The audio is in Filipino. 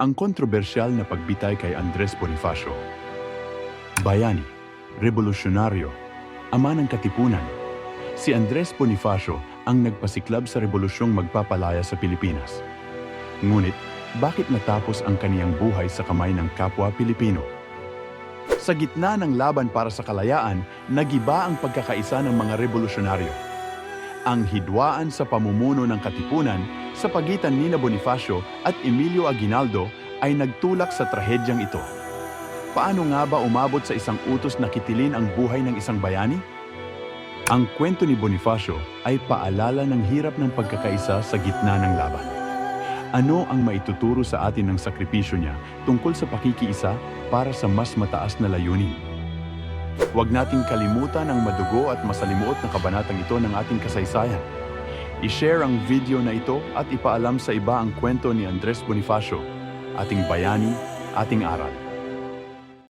ang kontrobersyal na pagbitay kay Andres Bonifacio. Bayani, revolusyonaryo, ama ng katipunan. Si Andres Bonifacio ang nagpasiklab sa revolusyong magpapalaya sa Pilipinas. Ngunit, bakit natapos ang kaniyang buhay sa kamay ng kapwa Pilipino? Sa gitna ng laban para sa kalayaan, nagiba ang pagkakaisa ng mga revolusyonaryo. Ang hidwaan sa pamumuno ng katipunan sa pagitan ni na Bonifacio at Emilio Aguinaldo ay nagtulak sa trahedyang ito. Paano nga ba umabot sa isang utos na kitilin ang buhay ng isang bayani? Ang kwento ni Bonifacio ay paalala ng hirap ng pagkakaisa sa gitna ng laban. Ano ang maituturo sa atin ng sakripisyo niya tungkol sa pakikiisa para sa mas mataas na layunin? Huwag nating kalimutan ang madugo at masalimuot na kabanatang ito ng ating kasaysayan. I-share ang video na ito at ipaalam sa iba ang kwento ni Andres Bonifacio, ating bayani, ating aral.